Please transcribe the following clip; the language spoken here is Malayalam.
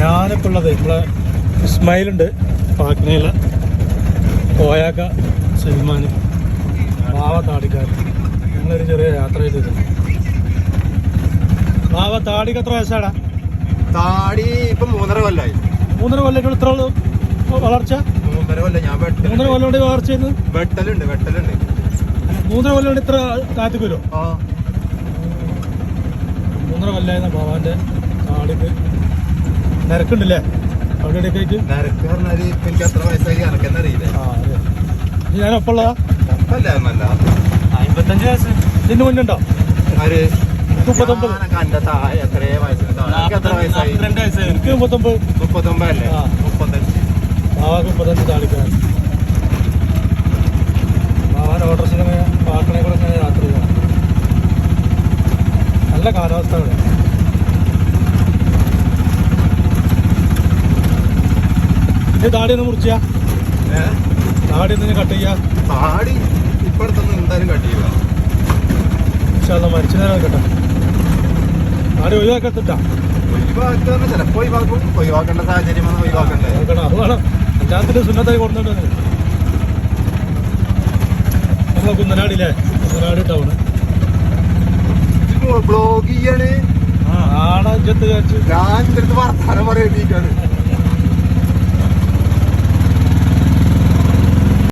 ഞാനിപ്പോൾ നമ്മളെ ഇസ്മായിലുണ്ട് പാക്നയില കോയാക്ക സൽമാൻ ബാവ താടിക്കാരൻ ഞങ്ങളൊരു ചെറിയ യാത്ര ചെയ്തത് ബാവ താടിക്ക് എത്ര വയസ്സാടാ? താടി ഇപ്പൊ മൂന്നര കൊല്ലായി. മൂന്നര കൊല്ലം ഇത്ര വളർച്ച? മൂന്നര കൊല്ലം ഞാൻ മൂന്നര കൊല്ലം കൊണ്ട് വളർച്ച വെട്ടലുണ്ട് വെട്ടലുണ്ട്. മൂന്നര കൊല്ലം കൊണ്ട് ഇത്ര താഴത്തേക്ക് വരുമോ മൂന്നര കൊല്ലായിരുന്ന ബാവാന്റെ താടിക്ക് നിരക്കുണ്ടല്ലേ? അവിടെ നിരക്ക് ഇപ്പൊ എനിക്ക് അത്ര വയസ്സായി ഇറക്കെന്നറിയില്ല ആ അതെ. ഉള്ളതാ ഒപ്പല്ലായിരുന്നല്ല അമ്പത്തഞ്ച് വയസ്സ്. ഇതിന് മുന്നുണ്ടോ? ആര്? മുപ്പത്തൊമ്പത്. ഞാനൊക്കെ എന്റെ താഴെ എത്രയോ വയസ്സിന് താഴെ. എനിക്ക് എത്ര വയസ്സായി? എനിക്ക് മുപ്പത്തൊമ്പത്. മുപ്പത്തൊമ്പതല്ലേ ആ. മുപ്പത്തഞ്ച്. ബാവാക്ക് മുപ്പത്തഞ്ച് താടിക്കാൻ ബാവാൻ ഓട്ടർസിനെ പാക്കണെ കൂടെ ഞാൻ ചെയ്യാം നല്ല കാലാവസ്ഥ ഇവിടെ ഇത് താടി ഒന്ന് മുറിച്ചാ. താടി ഒന്ന് കട്ട് ചെയ്യാ. താടി ഇപ്പഴത്തൊന്നും എന്തായാലും കട്ടിയില്ല പക്ഷെ അത് മരിച്ചു നേരം കേട്ടോ താടി ഒഴിവാക്കത്തിട്ടാ. ഒഴിവാക്കുന്ന ചിലപ്പോ ഒഴിവാക്കും. ഒഴിവാക്കേണ്ട സാഹചര്യം വന്ന് ഒഴിവാക്കണ്ടേ? അതാണ് അത് വേണം. എല്ലാത്തിനും സുന്നത്തായി കൊടുത്തിട്ടുണ്ട് നമ്മളെ കുന്നനാടില്ലേ? കുന്നനാട് ടൗണ് ബ്ലോഗ് ചെയ്യാണ്. ആ ആടെ ഞാൻ വർത്താനം പറയേണ്ടിട്ടാണ്